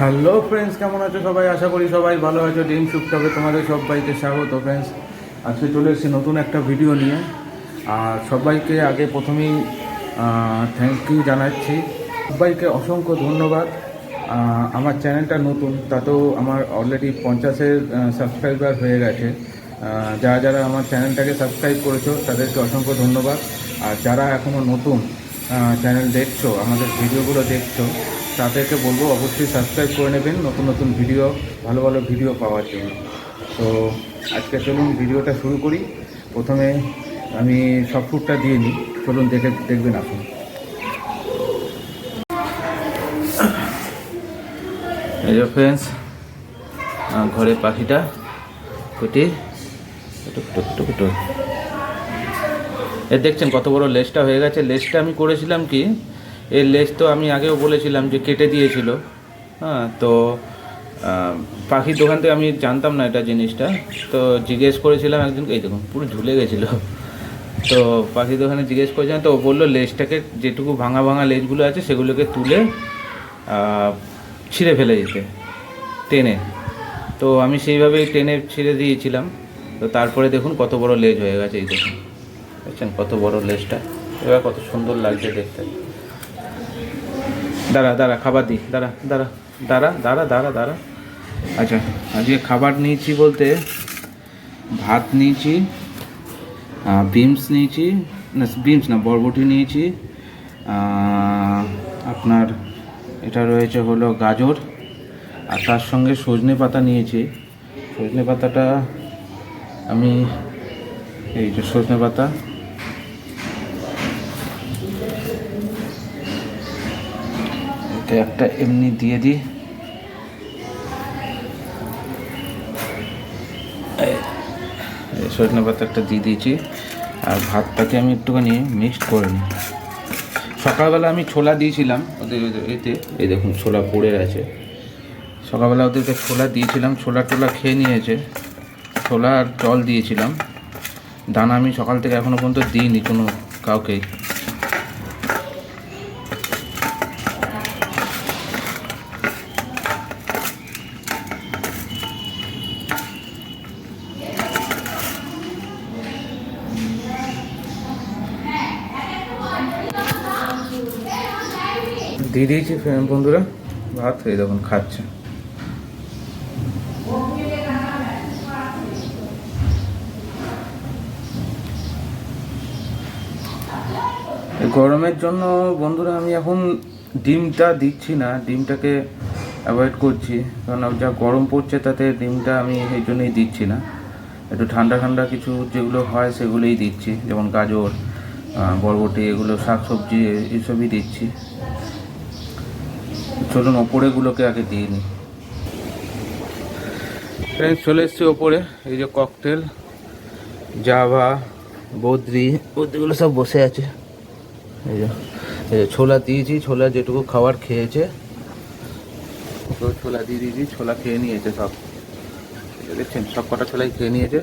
Hello friends কেমন আছো সবাই? আশা করি সবাই ভালো আছো। ডিম সুপ্তকে তোমাদের সবাইকে স্বাগত ফ্রেন্ডস আজকে চলে এসেছি নতুন একটা ভিডিও নিয়ে। আর সবাইকে আগে প্রথমেই থ্যাংক ইউ জানাচ্ছি। সবাইকে অসংখ্য ধন্যবাদ। আমার চ্যানেলটা নতুন, তাতেও আমার অলরেডি পঞ্চাশের সাবস্ক্রাইবার হয়ে গেছে। যারা যারা আমার চ্যানেলটাকে সাবস্ক্রাইব করেছ, তাদেরকে অসংখ্য ধন্যবাদ। আর যারা এখনও নতুন চ্যানেল দেখছ, আমাদের ভিডিওগুলো দেখছ তাদেরকে বলব অবশ্যই সাবস্ক্রাইব করে নেবেন, নতুন নতুন ভিডিও ভালো ভালো ভিডিও পাওয়ার জন্য। তো আজকে চলুন ভিডিওটা শুরু করি। প্রথমে আমি সব ফুডটা দিয়ে নিই। চলুন দেখে, দেখবেন আপনি ফ্রেন্ডস ঘরে পাখিটা কুটি এ দেখছেন কত বড় লেজটা হয়ে গেছে। লেজটা আমি করেছিলাম কি এই লেজ তো আমি আগেও বলেছিলাম যে কেটে দিয়েছিল। হ্যাঁ তো পাখির দোকান থেকে আমি জানতাম না এটা জিনিসটা। তো জিজ্ঞেস করেছিলাম একদিন, এই দেখুন, পুরো ঝুলে গেছিল। তো পাখির দোকানে জিজ্ঞেস করেছিলাম, তো ও বলল লেজটাকে যেটুকু ভাঙা ভাঙা লেজগুলো আছে সেগুলোকে তুলে ছিঁড়ে ফেলে যেতে টেনে। তো আমি সেইভাবেই টেনে ছিঁড়ে দিয়েছিলাম। তো তারপরে দেখুন কত বড় লেজ হয়ে গেছে, এই দেখুন। দেখছেন কত বড় লেজটা? এবার কত সুন্দর লাগছে দেখতে। দাঁড়া দাঁড়া, খাবার দিই। দাঁড়া দাঁড়া দাঁড়া দাঁড়া দাঁড়া দাঁড়া। আচ্ছা আজকে খাবার নিয়েছি বলতে ভাত নিয়েছি বিমস নিয়েছি, না বিমস না, বরবটি নিয়েছি আপনার এটা রয়েছে হলো গাজর, আর তার সঙ্গে সজনে পাতা নিয়েছি। সজনে পাতাটা আমি, এই যে সজনে পাতা একটা এমনি দিয়ে দিই। সজনে পাতা একটা দিয়ে দিয়েছি। আর ভাতটাকে আমি একটুখানি মিক্সড করে নিই। সকালবেলা আমি ছোলা দিয়েছিলাম ওদের এতে। এই দেখুন, ছোলা পড়ে আছে। সকালবেলা ওদেরকে ছোলা দিয়েছিলাম, ছোলা টোলা খেয়ে নিয়েছে। ছোলা আর জল দিয়েছিলাম। দানা আমি সকাল থেকে এখনও পর্যন্ত দিইনি কোনো কাউকে। দিয়ে দিয়েছি বন্ধুরা। ভাত, এই দেখুন, খাচ্ছে। গরমের জন্য, বন্ধুরা, আমি এখন ডিমটা দিচ্ছি না, ডিমটাকে অ্যাভয়েড করছি। কারণ যা গরম পড়ছে, তাতে ডিমটা আমি এই জন্যই দিচ্ছি না। একটু ঠান্ডা ঠান্ডা কিছু যেগুলো হয়, সেগুলোই দিচ্ছি। যেমন গাজর বরবটি, এগুলো শাক শাকসবজি এইসবই দিচ্ছি। চলুন ওপরেগুলোকে আগে দিয়ে নিই ফ্রেন্ডস চলে এসছি ওপরে এই যে ককটেল জাভা বদ্রি বদ্রিগুলো সব বসে আছে। এই যে এই যে ছোলা দিয়েছি ছোলা যেটুকু খাবার খেয়েছে। তো ছোলা দিয়ে দিয়েছি ছোলা খেয়ে নিয়েছে সব। দেখছেন সব কটা ছোলাই খেয়ে নিয়েছে।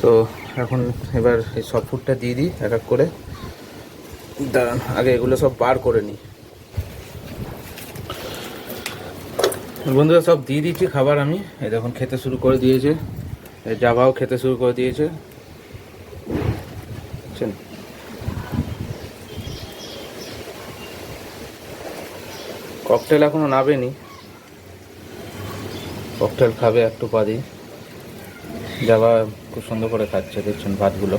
তো এখন এবার এই সব ফুডটা দিয়ে দিই এক এক করে। দাঁড়ান আগে এগুলো সব বার করে নিই। বন্ধুরা, সব দিয়ে দিচ্ছি খাবার আমি। এই দেখুন, খেতে শুরু করে দিয়েছে। জাভাও খেতে শুরু করে দিয়েছে। ককটেল এখনও নাবেনি। ককটেল খাবে একটু বাদই জাভা খুব সুন্দর করে খাচ্ছে, দেখছেন ভাতগুলো।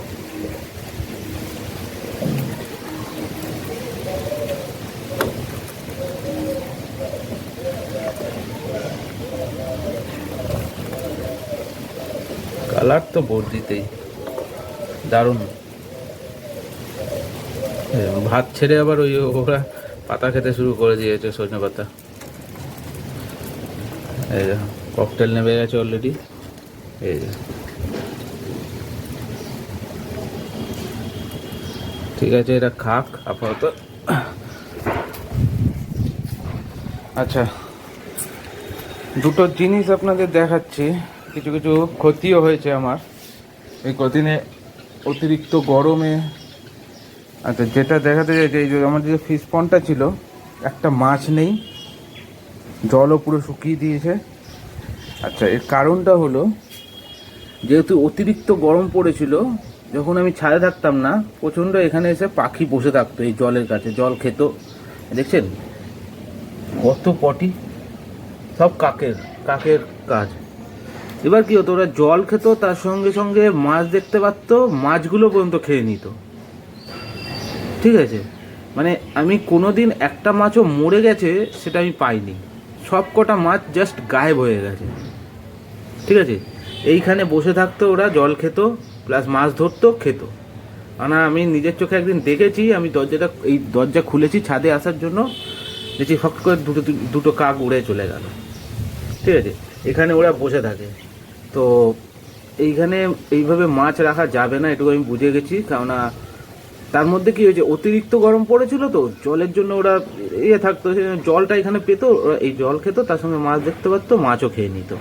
কালার তো বর্দিতেই দারুণ। ভাত ছেড়ে আবার ওই ওরা পাতা খেতে শুরু করে দিয়েছে সজনে পাতা। এই ককটেল নেমে গেছে অলরেডি এই ঠিক আছে, এটা খাক আপাতত। আচ্ছা দুটো জিনিস আপনাদের দেখাচ্ছি। কিছু কিছু ক্ষতিও হয়েছে আমার। এই কদিনে অতিরিক্ত গরমে আচ্ছা যেটা দেখাতে চাইছে, এই যে আমার যে ফিশ পন্ডটা ছিল, একটা মাছ নেই, জলও পুরো শুকিয়ে দিয়েছে। আচ্ছা এর কারণটা হলো, যেহেতু অতিরিক্ত গরম পড়েছিল, যখন আমি ছাদে থাকতাম না, প্রচণ্ড এখানে এসে পাখি বসে থাকতো এই জলের কাছে, জল খেত। দেখছেন? কত পটি? সব কাকের কাকের কাজ। এবার কি হতো, ওরা জল খেত, তার সঙ্গে সঙ্গে মাছ দেখতে পারত, মাছগুলো পর্যন্ত খেয়ে নিত। ঠিক আছে? মানে আমি কোনোদিন একটা মাছও মরে গেছে, সেটা আমি পাইনি। সব কটা মাছ জাস্ট গায়েব হয়ে গেছে। ঠিক আছে? এইখানে বসে থাকতো ওরা, জল খেত প্লাস মাছ ধরতো, খেত। না আমি নিজের চোখে একদিন দেখেছি, আমি দরজাটা, এই দরজা খুলেছি ছাদে আসার জন্য দেখছি ফট করে দুটো দুটো কাক উড়ে চলে গেল। ঠিক আছে? এখানে ওরা বসে থাকে। তো এইখানে এইভাবে মাছ রাখা যাবে না, এটুকু আমি বুঝে গেছি। কেননা তার মধ্যে কি হয়েছে, অতিরিক্ত গরম পড়েছিল তো, জলের জন্য ওরা ইয়ে থাকতো জলটা এখানে পেত, ওরা এই জল খেত, তার সঙ্গে মাছ দেখতে পারতো, মাছও খেয়ে নিত।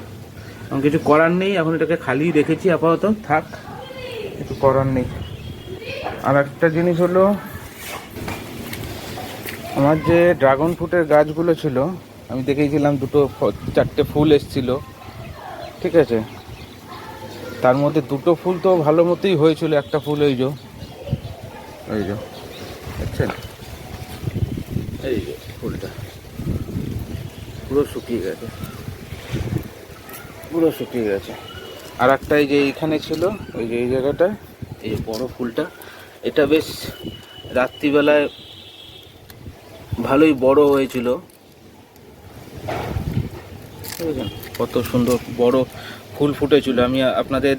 এখন কিছু করার নেই, এখন এটাকে খালি রেখেছি আপাতত, থাক। কিছু করার নেই। আর একটা জিনিস হলো, আমার যে ড্রাগন ফ্রুটের গাছগুলো ছিল, আমি দেখেছিলাম দুটো চারটে ফুল এসছিল, ঠিক আছে? তার মধ্যে দুটো ফুল তো ভালো মতোই হয়েছিল একটা ফুল ওই যে। এই যে দেখছেন? এই যে ফুলটা। পুরো শুকিয়ে গেছে। পুরো শুকিয়ে গেছে। আর একটা এই যে এইখানে ছিল ওই যে এই জায়গাটা। এই যে বড় ফুলটা এটা বেশ রাত্রিবেলায় ভালোই বড় হয়েছিল? কত সুন্দর বড় ফুল ফুটেছিল। আমি আপনাদের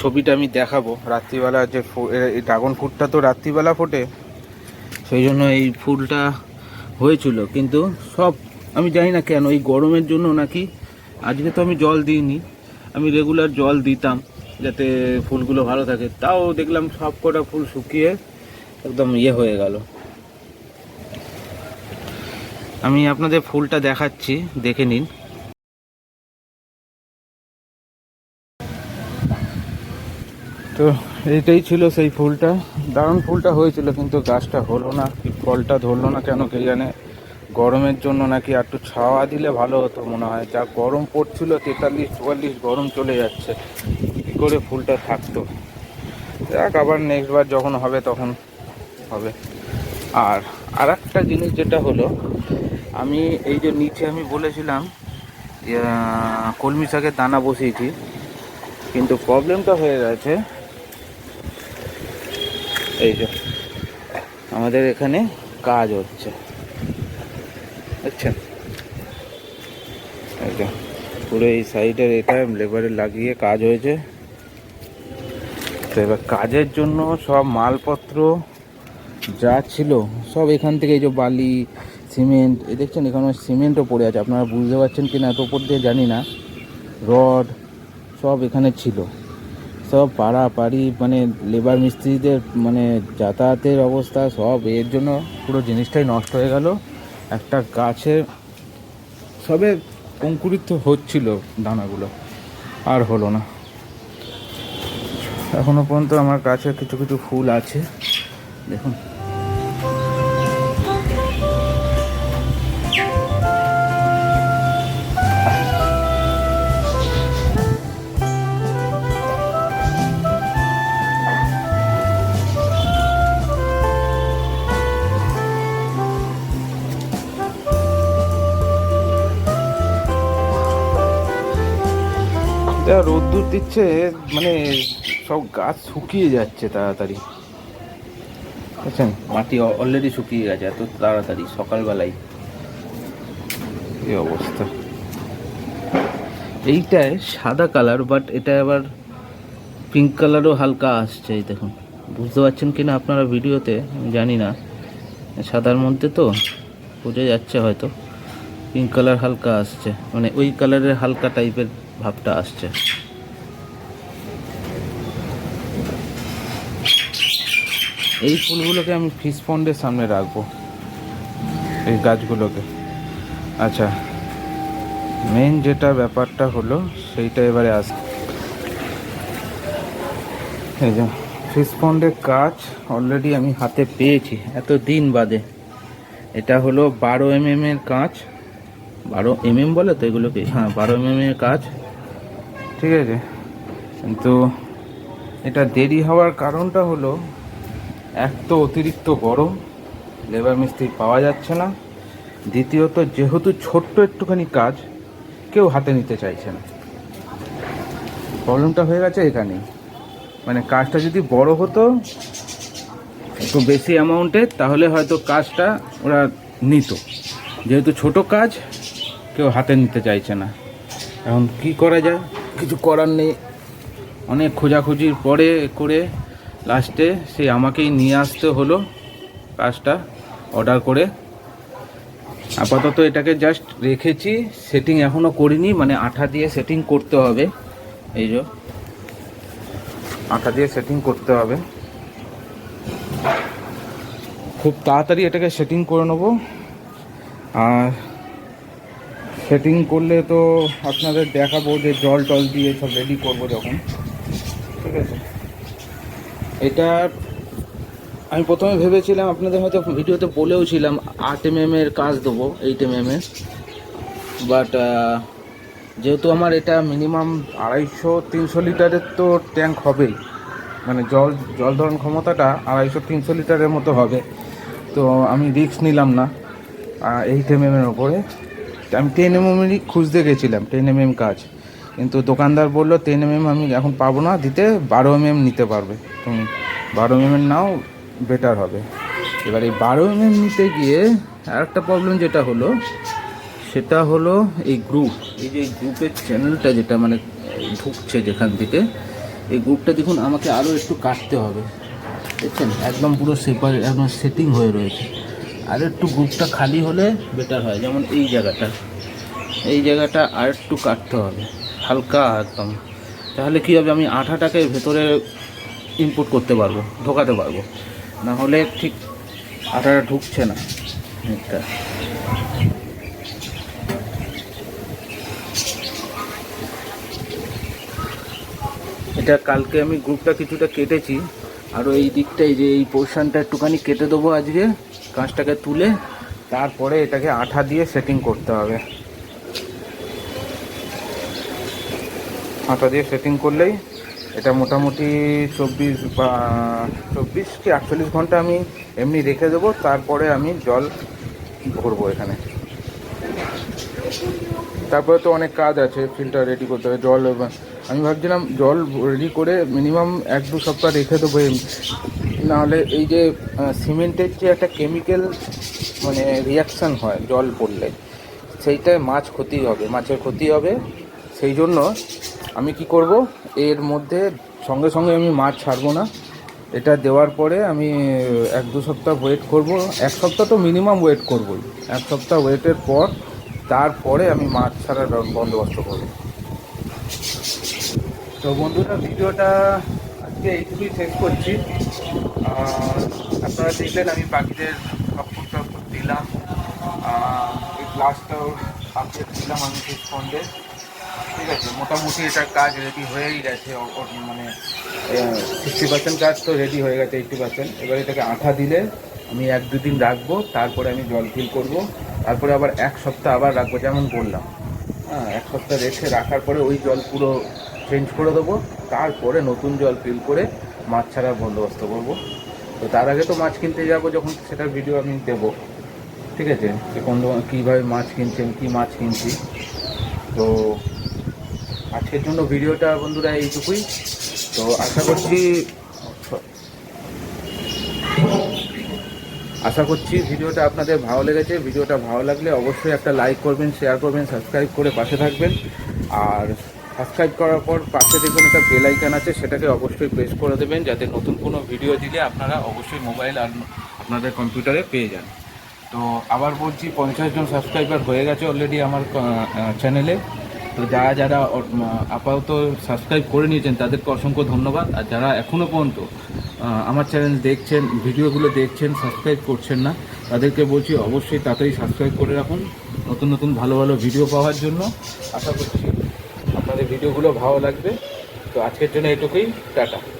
ছবিটা আমি দেখাবো। রাত্রিবেলা যে ড্রাগন ফ্রুটটা তো রাত্রিবেলা ফোটে, সেই জন্য এই ফুলটা হয়েছিল। কিন্তু সব, আমি জানি না কেন, এই গরমের জন্য নাকি, আজকে তো আমি জল দিইনি। আমি রেগুলার জল দিতাম যাতে ফুলগুলো ভালো থাকে। তাও দেখলাম সব কটা ফুল শুকিয়ে একদম ইয়ে হয়ে গেল। আমি আপনাদের ফুলটা দেখাচ্ছি, দেখে নিন। তো এইটাই ছিল সেই ফুলটা। দারুণ ফুলটা হয়েছিল, কিন্তু গাছটা হলো না কি ফলটা ধরলো না কেন কে জানে। গরমের জন্য নাকি একটু ছাওয়া দিলে ভালো হতো মনে হয়। যা গরম পড়ছিল, তেতাল্লিশ, চুয়াল্লিশ, গরম চলে যাচ্ছে। কী করে ফুলটা থাকতো? যাক, আবার নেক্সট বার যখন হবে তখন হবে। আর আর একটা জিনিস যেটা হলো, আমি এই যে নিচে আমি বলেছিলাম কলমি শাকের দানা বসিয়েছি, কিন্তু প্রবলেমটা হয়ে গেছে এই যে, আমাদের এখানে কাজ হচ্ছে। দেখছেন? যে, পুরো এই সাইডের এটা লেবারে লাগিয়ে কাজ হয়েছে। তো এবার কাজের জন্য সব মালপত্র যা ছিল, সব এখান থেকে এই যে বালি, সিমেন্ট, এই দেখছেন এখানে সিমেন্টও পড়ে আছে। আপনারা বুঝতে পারছেন কি না এত উপর দিয়ে জানি না। রড সব এখানে ছিল। সব পাড়া পাড়ি মানে লেবার মিস্ত্রিদের মানে যাতায়াতের অবস্থা সব এর জন্য পুরো জিনিসটাই নষ্ট হয়ে গেল। একটা গাছে সবে অঙ্কুরিত হচ্ছিল দানাগুলো, আর হলো না। এখনও পর্যন্ত আমার কাছে কিছু কিছু ফুল আছে। দেখুন। রোদ্দুর দিচ্ছে মানে সব গাছ শুকিয়ে যাচ্ছে তাড়াতাড়ি। বুঝছেন? মাটি অলরেডি শুকিয়ে গেছে এত তাড়াতাড়ি সকালবেলায়। এই অবস্থা? এইটায় সাদা কালার বাট এটা আবার পিঙ্ক কালারও হালকা আসছে এই দেখুন। বুঝতে পারছেন কি না আপনারা ভিডিওতে? জানি না। সাদার মধ্যে তো বোঝা যাচ্ছে হয়তো। পিঙ্ক কালার হালকা আসছে মানে ওই কালারের হালকা টাইপের ভাবটা আসছে। এই ফুলগুলোকে আমি ফিশ পন্ডের সামনে রাখব। এই গাছগুলোকে। আচ্ছা মেন যেটা ব্যাপারটা হলো, সেইটা এবারে আস এই যে ফিশ পন্ডের কাজ অলরেডি আমি হাতে পেয়েছি এত দিন বাদে। এটা হলো বারো এম এর কাঁচ বারো এম এম বলে তো এগুলোকে? হ্যাঁ বারো এম এম এর কাজ। ঠিক আছে? কিন্তু এটা দেরি হওয়ার কারণটা হলো এক তো অতিরিক্ত গরম, লেবার মিস্ত্রি পাওয়া যাচ্ছে না। দ্বিতীয়ত, যেহেতু ছোট্ট একটুখানি কাজ, কেউ হাতে নিতে চাইছে না। প্রবলেমটা হয়ে গেছে এখানেই। মানে কাজটা যদি বড় হতো, একটু বেশি অ্যামাউন্টে তাহলে হয়তো কাজটা ওরা নিত। যেহেতু ছোট কাজ, কেউ হাতে নিতে চাইছে না। এখন কি করা যায়? কিছু করার নেই। অনেক খোঁজাখুঁজির পরে করে লাস্টে সেই আমাকেই নিয়ে আসতে হলো কাজটা অর্ডার করে। আপাতত এটাকে জাস্ট রেখেছি সেটিং এখনও করিনি মানে আঠা দিয়ে সেটিং করতে হবে। এই যে, আঠা দিয়ে সেটিং করতে হবে। খুব তাড়াতাড়ি এটাকে সেটিং করে নেব। আর সেটিং করলে তো আপনাদের দেখাবো যে জল টল দিয়ে সব রেডি করব যখন। ঠিক আছে? এটা আমি প্রথমে ভেবেছিলাম আপনাদের হয়তো ভিডিওতে বলেও ছিলাম আট এম এর কাজ দেবো এইট এম এর বাট যেহেতু আমার এটা মিনিমাম আড়াইশো, তিনশো লিটারের তো ট্যাঙ্ক হবেই। মানে জল জল ধারণ ক্ষমতাটা আড়াইশো, তিনশো লিটারের মতো হবে। তো আমি রিস্ক নিলাম না এইট এম এর ওপরে। আমি টেন এম এমই খুঁজতে গেছিলাম টেন এম এম কাজ। কিন্তু দোকানদার বলল টেন এম এম আমি এখন পাবো না, দিতে বারো এম এম নিতে পারবে। তুমি বারো এম এর নাও বেটার হবে। এবার এই বারো এম এম নিতে গিয়ে আরেকটা প্রবলেম যেটা হলো, সেটা হলো এই গ্রুপ এই যে গ্রুপের চ্যানেলটা যেটা মানে ঢুকছে যেখান থেকে, এই গ্রুপটা দেখুন আমাকে আরও একটু কাটতে হবে। দেখছেন? একদম পুরো সেপার একদম সেটিং হয়ে রয়েছে। আর একটু গ্রুপটা খালি হলে বেটার হয়। যেমন এই জায়গাটা। এই জায়গাটা আর একটু কাটতে হবে। হালকা একদম। তাহলে কী হবে? আমি আঠাটাকে ভেতরে ইনপুট করতে পারব, ঢোকাতে পারব। না হলে ঠিক আঠাটা ঢুকছে না। এটা কালকে আমি গ্রুপটা কিছুটা কেটেছি। আরও এই দিকটাই যে এই পোর্শনটা একটুখানি কেটে দেবো আজকে কাঁচটাকে তুলে, তারপরে এটাকে আঠা দিয়ে সেটিং করতে হবে। আঠা দিয়ে সেটিং করলেই এটা মোটামুটি চব্বিশ বা, চব্বিশ কি আটচল্লিশ ঘণ্টা আমি এমনি রেখে দেবো, তারপরে আমি জল ভরবো এখানে। তারপরে তো অনেক কাজ আছে, ফিল্টার রেডি করতে হবে, জল আমি ভাবছিলাম জল রেডি করে মিনিমাম এক দু সপ্তাহ রেখে দেবো নাহলে এই যে সিমেন্টের যে একটা কেমিক্যাল মানে রিয়াকশান হয় জল পড়লে, সেইটায় মাছ ক্ষতি হবে, মাছের ক্ষতি হবে। সেই জন্য আমি কি করব এর মধ্যে সঙ্গে সঙ্গে আমি মাছ ছাড়বো না। এটা দেওয়ার পরে আমি এক দু সপ্তাহ ওয়েট করব। এক সপ্তাহ তো মিনিমাম ওয়েট করবই। এক সপ্তাহ ওয়েটের পর তারপরে আমি মাছ ছাড়ার বন্দোবস্ত করব। তো বন্ধুরা, ভিডিওটা আজকে এইটুকুই শেষ করছি। আপনারা দেখলেন আমি পাখিদের টাপোর্ট দিলাম। এই ক্লাসটাও আপডেট দিলাম আমি ঠিক ফন্ডে ঠিক আছে, মোটামুটি এটা কাজ রেডি হয়েই গেছে মানে সিক্সটি পার্সেন্ট কাজ তো রেডি হয়ে গেছে এইটটি পার্সেন্ট এবার এটাকে আঠা দিলে আমি এক দুদিন রাখব, তারপরে আমি জল ফিল করব, তারপরে আবার এক সপ্তাহ আবার রাখব, যেমন বললাম। হ্যাঁ এক সপ্তাহ রেখে রাখার পরে ওই জল পুরো চেঞ্জ করে দেবো, তারপরে নতুন জল ফিল করে মাছ ছাড়ার বন্দোবস্ত করব। তো তার আগে তো মাছ কিনতে যাব যখন, সেটার ভিডিও আমি দেবো। ঠিক আছে, যে কোন কীভাবে মাছ কিনছেন, কী মাছ কিনছি। তো আজকের জন্য ভিডিওটা বন্ধুরা এইটুকুই। তো আশা করছি আশা করছি ভিডিওটা আপনাদের ভালো লেগেছে। ভিডিওটা ভালো লাগলে অবশ্যই একটা লাইক করবেন শেয়ার করবেন সাবস্ক্রাইব করে পাশে থাকবেন। আর সাবস্ক্রাইব করার পর পাশে দেখুন একটা বেল আইকন আছে, সেটাকে অবশ্যই প্রেস করে দেবেন, যাতে নতুন কোনো ভিডিও দিলে আপনারা অবশ্যই মোবাইল আর আপনাদের কম্পিউটারে পেয়ে যান। তো আবার বলছি, পঞ্চাশ জন সাবস্ক্রাইবার হয়ে গেছে অলরেডি আমার চ্যানেলে তো যারা যারা আপাতত সাবস্ক্রাইব করে নিয়েছেন, তাদেরকে অসংখ্য ধন্যবাদ। আর যারা এখনও পর্যন্ত আমার চ্যানেল দেখছেন, ভিডিওগুলো দেখছেন সাবস্ক্রাইব করছেন না, তাদেরকে বলছি অবশ্যই তাড়াতাড়ি সাবস্ক্রাইব করে রাখুন। নতুন নতুন ভালো ভালো ভিডিও পাওয়ার জন্য আশা করছি আপনাদের ভিডিওগুলো ভালো লাগবে। তো আজকের জন্য এটুকুই, টাটা।